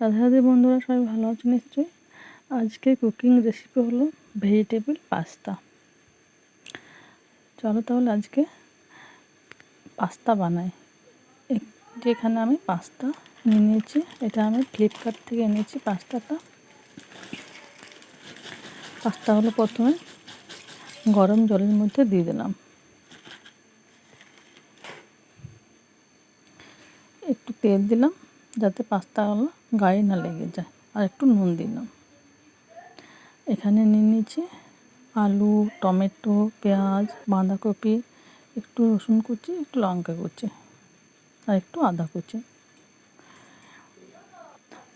রাধে বন্ধুরা সবাই ভালো আছো নিশ্চয়ই? আজকে কুকিং রেসিপি হলো ভেজিটেবল পাস্তা চলো তাহলে আজকে পাস্তা বানাই। যেখানে আমি পাস্তা নিয়ে নিয়েছি এটা আমি ফ্লিপকার্ট থেকে এনেছি পাস্তাটা পাস্তাগুলো প্রথমে গরম জলের মধ্যে দিয়ে দিলাম। একটু তেল দিলাম। যাতে পাস্তাগুলো গায়ে না লেগে যায়। আর একটু নুন দিলাম। এখানে নিয়ে নিয়েছি আলু, টমেটো, পেঁয়াজ, বাঁধাকপি, একটু রসুন কুচি, একটু লঙ্কা কুচি আর একটু আদা কুচি।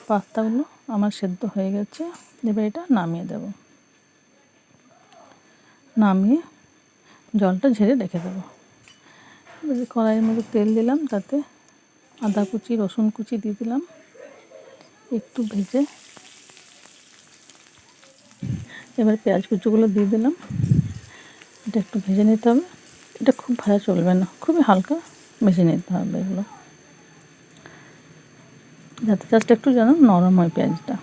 পাস্তাগুলো আমার সেদ্ধ হয়ে গেছে। এবার এটা নামিয়ে দেব। নামিয়ে জলটা ঝেড়ে রেখে দেবো। কড়াইয়ের মধ্যে তেল দিলাম তাতে আদা কুচি, রসুন কুচি দিয়ে দিলাম। একটু ভেজে। এবার পেঁয়াজ কুচিগুলো দিয়ে দিলাম। এটা একটু ভেজে নিতে হবে। এটা খুব ভাজা চলবে না। খুবই হালকা ভেজে নিতে হবে এগুলো। যাতে জাস্ট একটু যেন নরম হয় পেঁয়াজটা।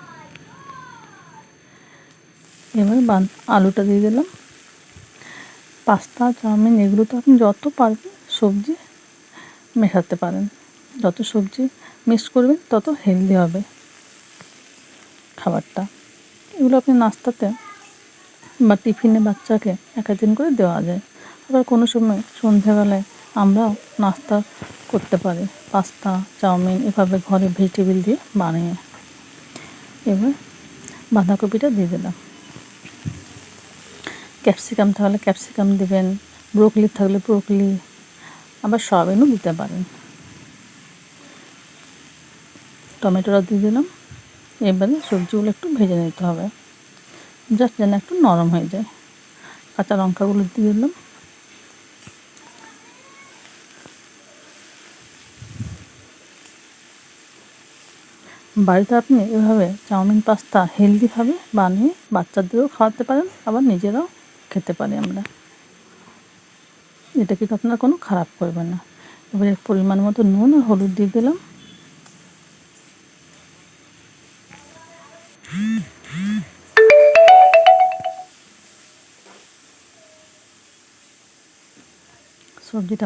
এবার বান আলুটা দিয়ে দিলাম। পাস্তা, চাউমিন, এগুলো তো আপনি যত পারবেন সবজি মেশাতে পারেন। যত সবজি মিক্স করবেন, তত হেলদি হবে খাবারটা। এগুলো আপনি নাস্তাতে বা টিফিনে বাচ্চাকে এক দিন করে দেওয়া যায়। আবার কোনো সময় সন্ধ্যাবেলায় আমরাও নাস্তা করতে পারি। পাস্তা, চাউমিন এভাবে ঘরে ভেজিটেবিল দিয়ে বানিয়ে। এবার বাঁধাকপিটা দিয়ে দিলাম। ক্যাপসিকাম থাকলে ক্যাপসিকাম দিবেন ব্রোকলি থাকলে ব্রোকলি আবার সয়াবিনও দিতে পারেন। টমেটোটা দিয়ে দিলাম। এবারে সবজিগুলো একটু ভেজে নিতে হবে। জাস্ট যেন একটু নরম হয়ে যায়। কাঁচা লঙ্কাগুলো দিয়ে দিলাম। বাড়িতে আপনি এভাবে চাউমিন, পাস্তা হেলদিভাবে বানিয়ে বাচ্চাদেরও খাওয়াতে পারেন, আবার নিজেরাও খেতে পারি আমরা। এটা কিন্তু আপনার কোনো খারাপ করবে না। এবারে পরিমাণ মতো নুন আর হলুদ দিয়ে দিলাম। সবজিটা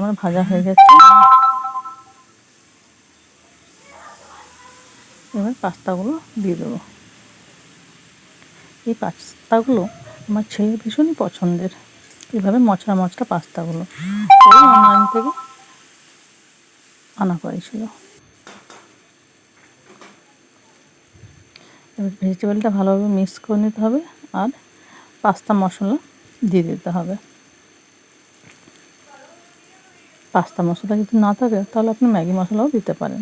আমার ভাজা হয়ে গেছে। এবার পাস্তাগুলো দিয়ে দেবো। এই পাস্তাগুলো আমার ছেলের ভীষণই পছন্দের। এভাবে মচড়া মচড়া পাস্তাগুলো। অনলাইন থেকে আনা করেছিল। এবার ভেজিটেবলটা ভালোভাবে মিক্স করে নিতে হবে আর পাস্তা মশলা দিয়ে দিতে হবে। পাস্তা মশলা যদি না থাকে তাহলে আপনি ম্যাগি মশলাও দিতে পারেন।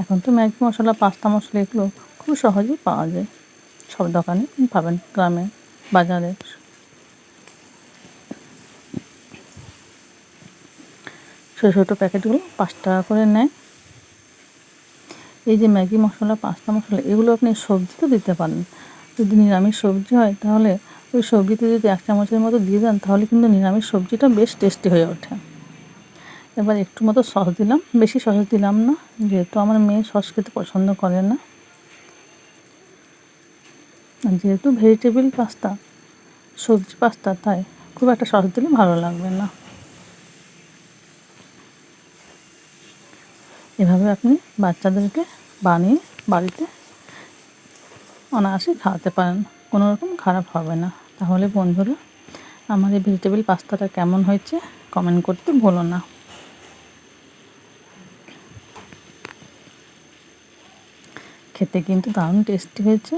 এখন তো ম্যাগি মশলা পাস্তা মশলা এগুলো খুব সহজেই পাওয়া যায়। সব দোকানে পাবেন, গ্রামে, বাজারে। ছোটো ছোটো প্যাকেটগুলো পাঁচ টাকা করে নেয়। এই যে ম্যাগি মশলা পাস্তা মশলা, এগুলো আপনি সবজিতে দিতে পারেন। যদি নিরামিষ সবজি হয়, তাহলে ওই সবজিতে যদি এক চামচের মতো দিয়ে দেন, তাহলে কিন্তু নিরামিষ সবজিটা বেশ টেস্টি হয়ে ওঠে। এবার একটু মতো সস দিলাম। বেশি সস দিলাম না, যেহেতু আমার মেয়ে সস খেতে পছন্দ করে না। যেহেতু ভেজিটেবল পাস্তা সবজি পাস্তা তাই খুব একটা সস দিলে ভালো লাগবে না। এভাবে আপনি বাচ্চাদেরকে বানিয়ে বাড়িতে অনায়াসে খাওয়াতে পারেন। কোনো রকম খারাপ হবে না। তাহলে বন্ধুরা, আমার এই ভেজিটেবল পাস্তাটা কেমন হয়েছে কমেন্ট করতে ভুলো না। খেতে কিন্তু দারুণ টেস্টি হয়েছে।